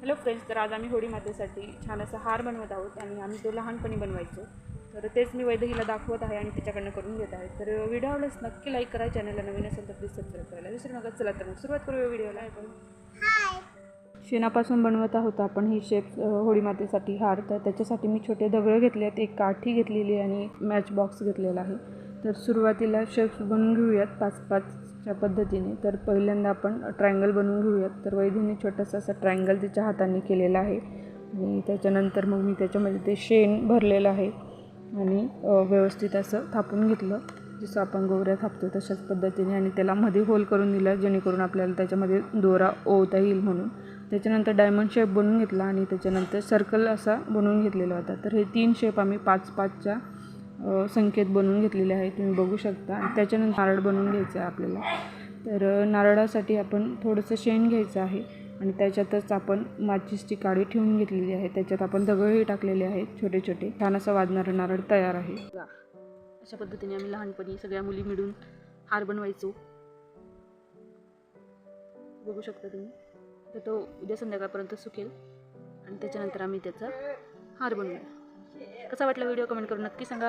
Hello friends तर आज आम्ही होळी मातेसाठी छान असा हार बनवत आहोत आणि आम्ही तो लहानपणी बनवायचो. तर तेच मी वैदहीला दाखवत आहे आणि त्याच्याकडनं करून घेत आहे. तर व्हिडिओ आवडल्यास नक्की लाईक करा चॅनलला नवीन असेल तर प्लीज सबस्क्राईब करायला विसरू नका. चला तर मग सुरुवात करूया व्हिडिओला. शेणापासून बनवत आहोत आपण ही शेप होळी मातेसाठी हार. तर त्याच्यासाठी मी छोटे दगडं घेतले आहेत एक काठी घेतलेली आहे आणि मॅच बॉक्स घेतलेला आहे. तर सुरुवातीला शेप्स बनवून घेऊयात पाच पाचच्या पद्धतीने. तर पहिल्यांदा आपण ट्रायंगल बनवून घेऊयात. तर वैधीने छोटासा असा ट्रायंगल तिच्या हाताने केलेला आहे. आणि त्याच्यानंतर मग मी त्याच्यामध्ये ते शेण भरलेलं आहे. आणि व्यवस्थित असं थापून घेतलं. जसं आपण गोवऱ्या थापतो तशाच पद्धतीने आणि त्याला मध्ये होल करून दिला जेणेकरून आपल्याला त्याच्यामध्ये दोरा ओवता येईल म्हणून. त्याच्यानंतर डायमंड शेप बनवून घेतला आणि त्याच्यानंतर सर्कल असा बनवून घेतलेला होता. तर हे तीन शेप आम्ही पाच पाचच्या संकेत बनवून घेतलेले आहे तुम्ही बघू शकता. आणि त्याच्यानंतर नारळ बनवून घ्यायचं आहे आपल्याला. तर नारळासाठी आपण थोडंसं शेण घ्यायचं आहे. आणि त्याच्यातच आपण माचीसची काळी ठेवून घेतलेली आहे. त्याच्यात आपण दगडही टाकलेले आहेत छोटे छोटे छान असं वाजणारं नारळ तयार आहे. अशा पद्धतीने आम्ही लहानपणी सगळ्या मुली मिळून हार बनवायचो. बघू शकता तुम्ही. तर तो उद्या संध्याकाळपर्यंत सुकेल. आणि त्याच्यानंतर आम्ही त्याचा हार बनवूया. कसा वाटला व्हिडिओ? कमेंट करून नक्की सांगा.